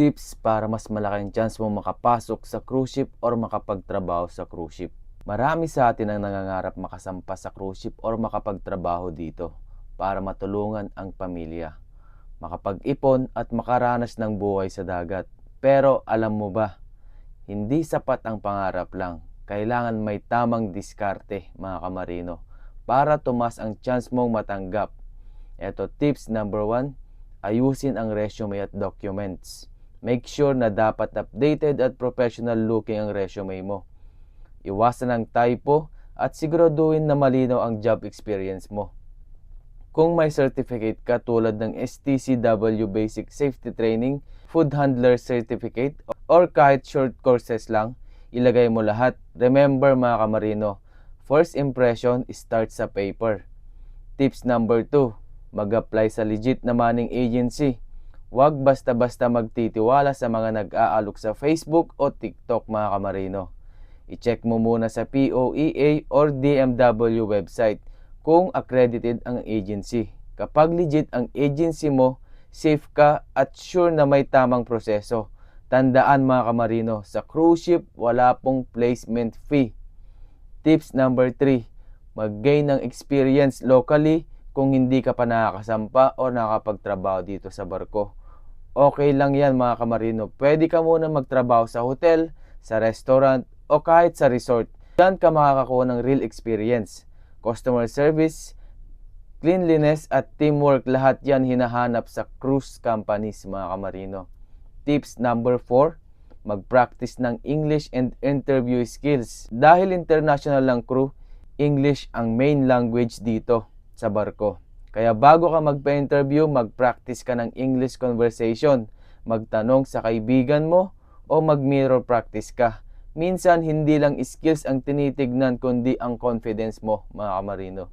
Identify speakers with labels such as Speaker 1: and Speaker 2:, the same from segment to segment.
Speaker 1: tips para mas malaki ang chance mo makapasok sa cruise ship or makapagtrabaho sa cruise ship. Marami sa atin ang nangangarap makasampa sa cruise ship or makapagtrabaho dito para matulungan ang pamilya, makapag-ipon at makaranas ng buhay sa dagat. Pero alam mo ba, hindi sapat ang pangarap lang. Kailangan may tamang diskarte, mga kamarino, para tumas ang chance mong matanggap. Ito tips number one, ayusin ang resume at documents. Make sure na dapat updated at professional looking ang resume mo. Iwasan ang typo at siguraduhin na malinaw ang job experience mo. Kung may certificate ka tulad ng STCW Basic Safety Training, Food Handler Certificate, or kahit short courses lang, ilagay mo lahat. Remember mga kamarino, first impression starts sa paper. Tips number 2, mag-apply sa legit na manning agency. Huwag basta-basta magtitiwala sa mga nag-aalok sa Facebook o TikTok mga kamarino. I-check mo muna sa POEA or DMW website kung accredited ang agency. Kapag legit ang agency mo, safe ka at sure na may tamang proseso. Tandaan mga kamarino, sa cruise ship wala pong placement fee. Tips number 3, mag-gain ng experience locally kung hindi ka pa nakakasampa o nakapagtrabaho dito sa barko. Okay lang yan mga kamarino. Pwede ka muna magtrabaho sa hotel, sa restaurant, o kahit sa resort. Diyan ka makakakuha ng real experience. Customer service, cleanliness at teamwork lahat yan hinahanap sa cruise companies mga kamarino. Tips number 4, mag-practice ng English and interview skills. Dahil international lang crew, English ang main language dito sa barko. Kaya bago ka magpa-interview, mag-practice ka ng English conversation. Magtanong sa kaibigan mo o mag-mirror practice ka. Minsan, hindi lang skills ang tinitignan kundi ang confidence mo, mga kamarino.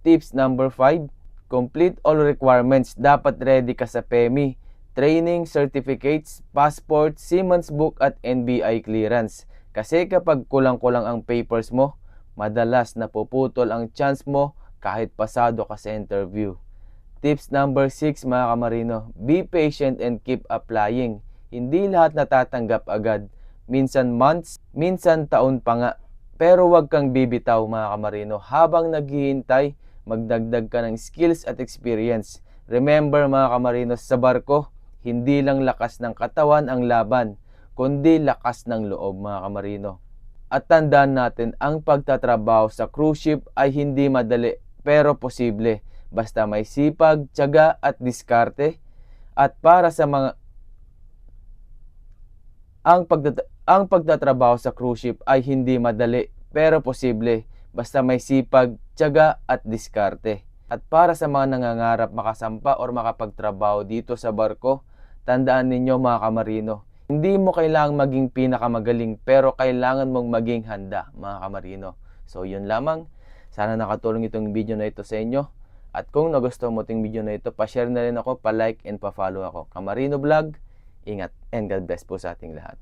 Speaker 1: Tips number 5, complete all requirements. Dapat ready ka sa PEMI, training, certificates, passport, Siemens book at NBI clearance. Kasi kapag kulang-kulang ang papers mo, madalas napuputol ang chance mo kahit pasado ka sa interview. Tips number 6 mga kamarino, be patient and keep applying. Hindi lahat natatanggap agad. Minsan months, minsan taon pa nga. Pero huwag kang bibitaw mga kamarino. Habang naghihintay, magdagdag ka ng skills at experience. Remember mga kamarino, sa barko, hindi lang lakas ng katawan ang laban, kundi lakas ng loob mga kamarino. At tandaan natin, ang pagtatrabaho sa cruise ship ay hindi madali pero posible. Basta may sipag, tiyaga at diskarte. At para sa mga ang pagtat ang pagtatrabaho sa cruise ship ay hindi madali pero posible basta may sipag, tiyaga at diskarte. At para sa mga nangangarap makasampa or makapagtrabaho dito sa barko, tandaan ninyo mga kamarino, hindi mo kailangang maging pinakamagaling pero kailangan mong maging handa mga kamarino. So yun lamang. Sana nakatulong itong video na ito sa inyo. At kung nagustuhan mo itong video na ito, pa-share na rin ako, pa-like and pa-follow ako. Kamarino Vlog, ingat and God bless po sa ating lahat.